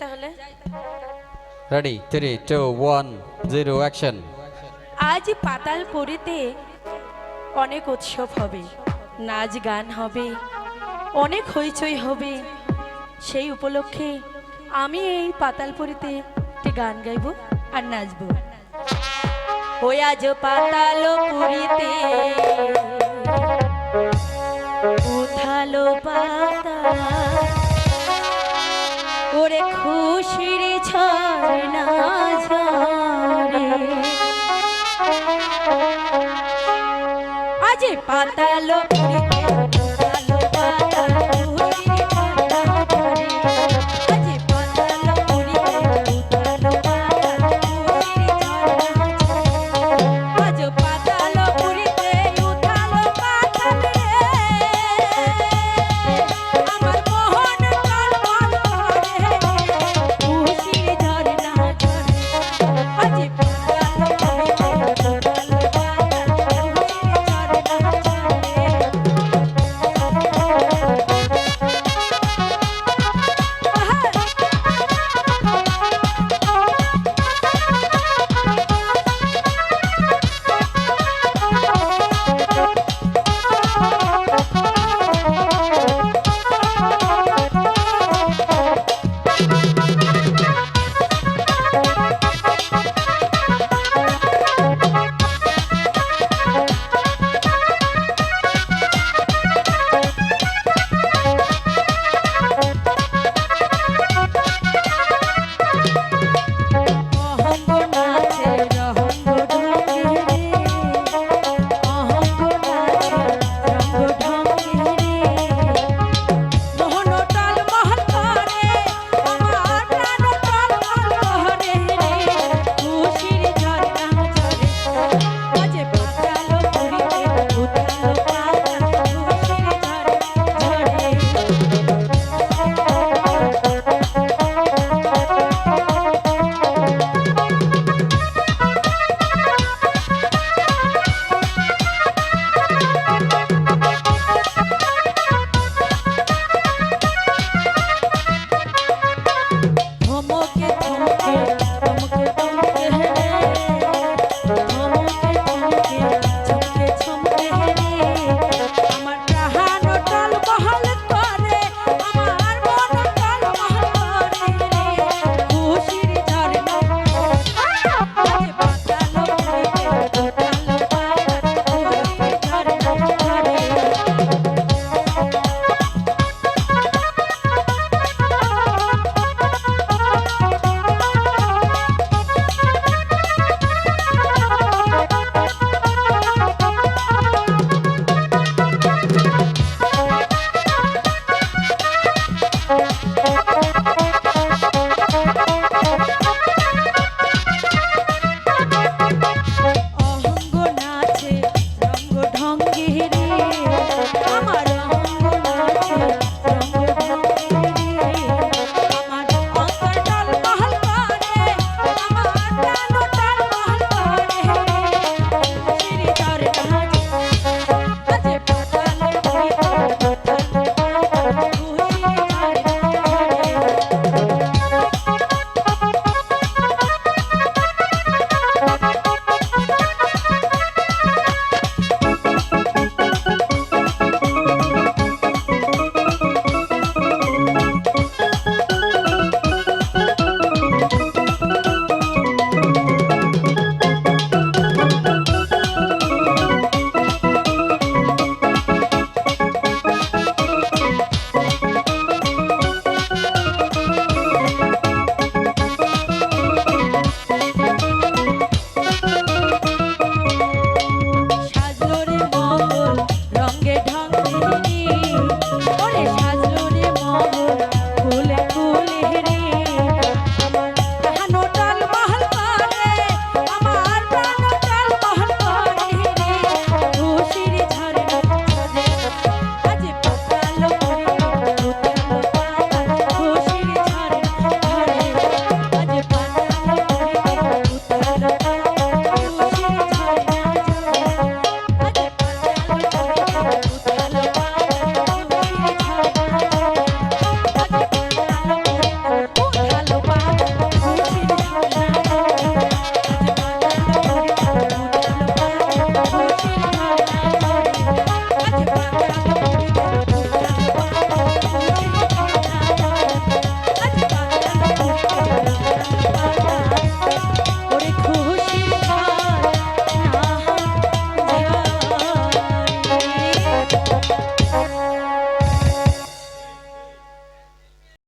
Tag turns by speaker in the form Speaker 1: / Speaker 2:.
Speaker 1: তাহলে?
Speaker 2: Ready three two one zero action
Speaker 1: আজ পাতালপুরীতে অনেক উৎসব হবে নাচ গান হবে অনেক হইচই হবে। সেই উপলক্ষে আমি এই পাতালপুরীতে একটি গান গাইব আর নাচব। ওই আজ পাতালপুরীতে উঠালো পাতাল Thank you.